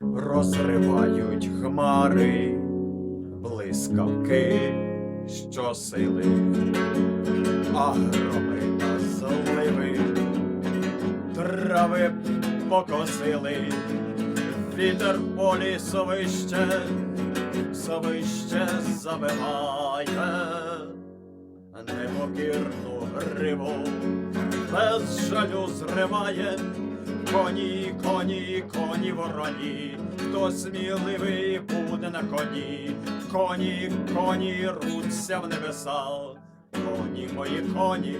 розривають хмари, блискавки, що сили, а громи та зливи, трави покосили, вітер по лісовище, совище забиває, непокірну гриву без жалю зриває. Коні, коні, коні вороні, хто сміливий буде на коні, коні, коні, руться в небеса, коні мої коні,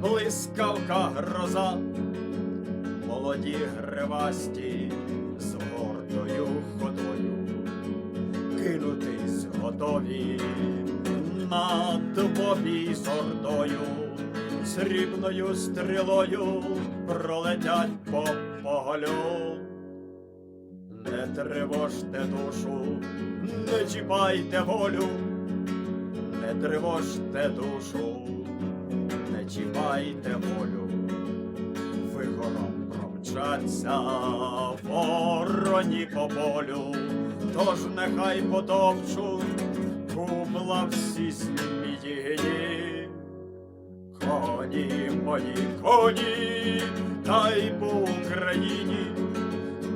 блискавка гроза, молоді гривасті з гордою ходою, кинутись готові над побій з ордою срібною стрілою пролетять по поголю. Не тривожте душу, не чіпайте волю, не тривожте душу, не чіпайте волю, вихором промчаться вороні по полю, тож нехай потовчуть кубла всі сміїні. Коні мої коні, та й по Україні,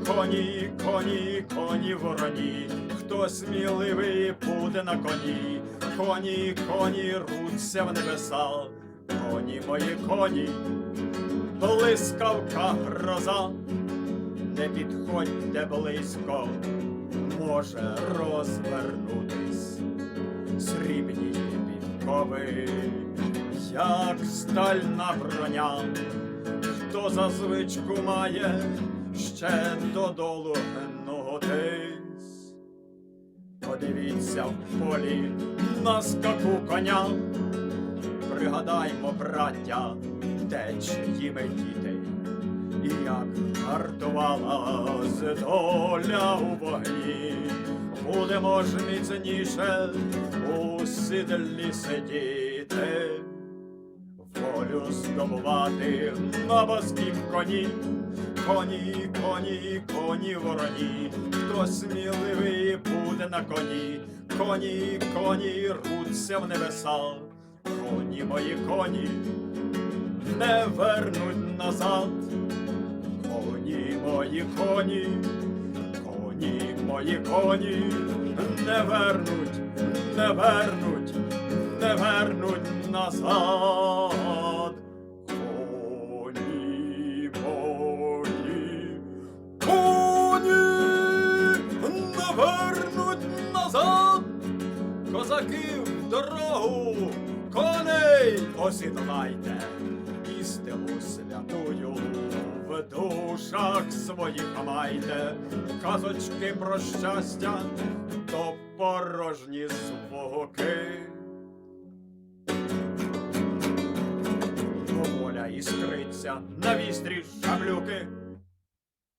коні, коні, коні вороні, хто сміливий буде на коні, коні, коні, руться в небеса, коні мої коні, блискавка гроза, не підходьте близько, може розвернутись. Срібні підкови, як стальна броня, хто за звичку має ще додолу гнутись. Подивіться в полі на скаку коня, пригадаймо, браття, де чиїми діти, і як гартувалась доля у вогні, будемо ж міцніше у сідлі сидіти, волю здобувати на боскім коні, коні, коні, коні вороні, хто сміливий буде на коні, коні, коні, руться в небеса, коні мої коні не вернуть назад. Коні мої коні, коні мої коні, не вернуть, не вернуть, не вернуть назад. Козаки в дорогу, коней осідлайте, і стелу святую в душах своїх майте, казочки про щастя, то порожні звуки. Воля іскриться на вістрі шаблюки,